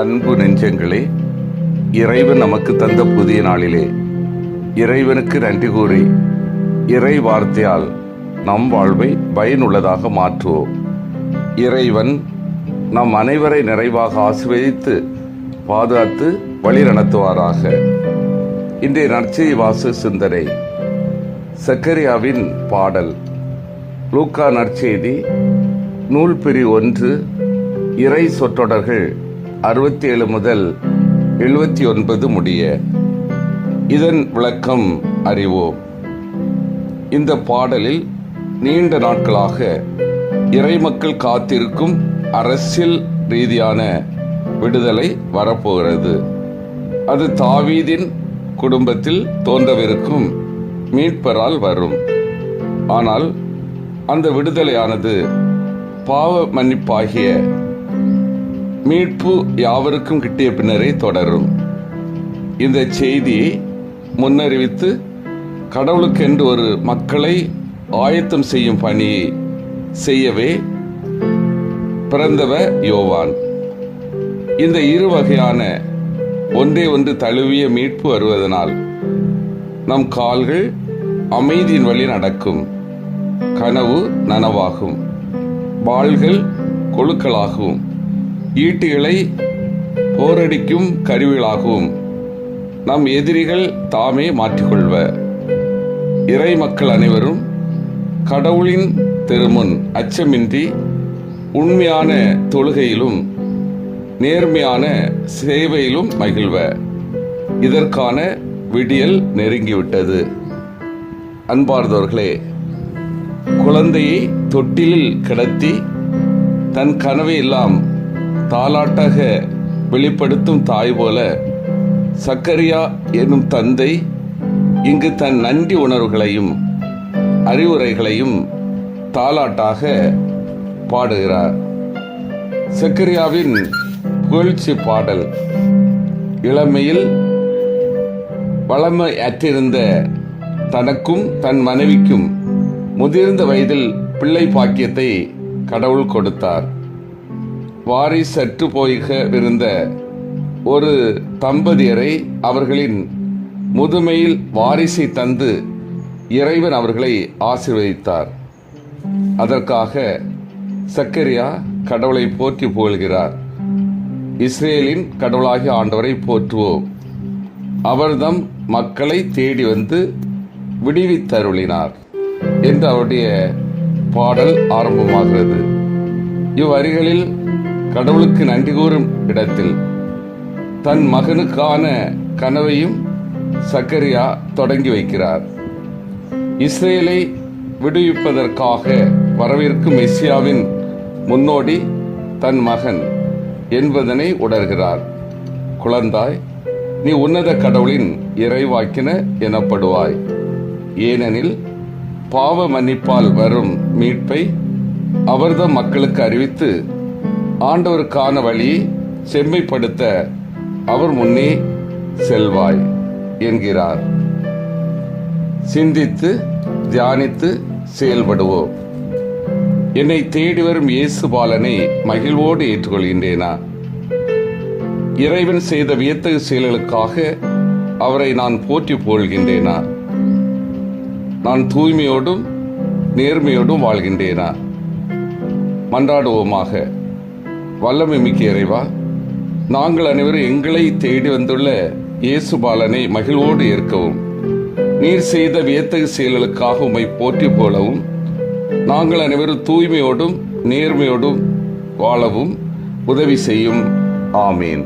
அன்பு நெஞ்சங்களே இறைவன் நமக்கு தந்த புதிய நாளிலே இறைவனுக்கு நன்றி கூறி இறை வார்த்தையால் நம் வாழ்வை பயனுள்ளதாக மாற்றுவோம். இறைவன் நம் அனைவரை நிறைவாக ஆசீர்வதித்து பாதுகாத்து வழி நடத்துவாராக இன்றைய நற்செய் வாசு சிந்தனை சக்கரியாவின் பாடல் லூக்கா நற்செய்தி நூல் பிரி ஒன்று இறை சொற்றொடர்கள் அறுபத்தி ஏழு முதல் எழுபத்தி ஒன்பது முடிய இதன் விளக்கம் அறிவோம். இந்த பாடலில் நீண்ட நாட்களாக இறைமக்கள் காத்திருக்கும் அரசியல் ரீதியான விடுதலை வரப்போகிறது. அது தாவீதின் குடும்பத்தில் தோன்றவிருக்கும் மீட்பரால் வரும். ஆனால் அந்த விடுதலையானது பாவ மன்னிப்பாகிய மீட்பு யாவருக்கும் கிட்டிய பின்னரே தொடரும். இந்த செய்தியை முன்னறிவித்து கடவுளுக்கென்று ஒரு மக்களை ஆயத்தம் செய்யும் பணியை செய்யவே பிறந்தவர் யோவான். இந்த இரு வகையான ஒன்றே ஒன்று தழுவிய மீட்பு வருவதனால் நம் கால்கள் அமைதியின் வழி நடக்கும் கனவு நனவாகும் வாள்கள் கொழுக்களாகவும் ஈட்டிகளை போரடிக்கும் கருவிகளாகும். நம் எதிரிகள் தாமே மாற்றிக்கொள்வ. இறை மக்கள் அனைவரும் கடவுளின் திருமுன் அச்சமின்றி உண்மையான தொழுகையிலும் நேர்மையான சேவையிலும் மகிழ்வ. இதற்கான விடியல் நெருங்கிவிட்டது. அன்பார்ந்தவர்களே குழந்தையை தொட்டிலில் கிடத்தி தன் கனவை எல்லாம் தாலாட்டாக வெளிப்படுத்தும் தாய் போல சக்கரியா எனும் தந்தை இங்கு தன் நன்றி உணர்வுகளையும் அறிவுரைகளையும் தாலாட்டாக பாடுகிறார். சக்கரியாவின் புகழ்ச்சி பாடல் இளமையில் வளமை அற்றிருந்த தனக்கும் தன் மனைவிக்கும் முதிர்ந்த வயதில் பிள்ளை பாக்கியத்தை கடவுள் கொடுத்தார். வாரிசற்று போய்கவிருந்த ஒரு தம்பதியரை அவர்களின் முதுமையில் வாரிசை தந்து இறைவன் அவர்களை ஆசீர்வதித்தார். அதற்காக சக்கரியா கடவுளை போற்றி புகழ்கிறார். இஸ்ரேலின் கடவுளாகிய ஆண்டவரை போற்றுவோம். அவர்தம் மக்களை தேடி வந்து விடுவித்தருளினார் என்று அவருடைய பாடல் ஆரம்பமாகிறது. இவ்வரிகளில் கடவுளுக்கு நன்றி கூறும் இடத்தில் தன் மகனுக்கான கனவையும் சக்கரியா தொடங்கி வைக்கிறார். இஸ்ரேலை விடுவிப்பதற்காக வரவிருக்கும் மெஸ்ஸியாவின் முன்னோடி தன் மகன் என்பதனை உணர்கிறார். குழந்தாய் நீ உன்னத கடவுளின் இறைவாக்கின எனப்படுவாய். ஏனெனில் பாவ மன்னிப்பால் வரும் மீட்பை அவர்தம் மக்களுக்கு அறிவித்து ஆண்டவருக்கான வழி செம்மைப்படுத்த அவர் முன்னே செல்வாய் என்கிறார். சிந்தித்து தியானித்து செயல்படுவோம். என்னை தேடி வரும் இயேசு பாலனை மகிழ்வோடு ஏற்றுக்கொள்கின்றேனா? இறைவன் செய்த வியத்தகு செயல்களுக்காக அவரை நான் போற்றி புகழ்கின்றேனா? நான் தூய்மையோடும் நேர்மையோடும் வாழ்கின்றேனா? மன்றாடுவோமாக. வல்லமை மிக்க இறைவா நாங்கள் அனைவரும் எங்களை தேடி வந்துள்ள இயேசு பாலனை மகிழ்வோடு ஏற்கவும் நீர் செய்த வியத்தகு செயல்களுக்காக உம்மை போற்றி போலவும் நாங்கள் அனைவரும் தூய்மையோடும் நேர்மையோடும் வாழவும் உதவி செய்யும். ஆமீன்.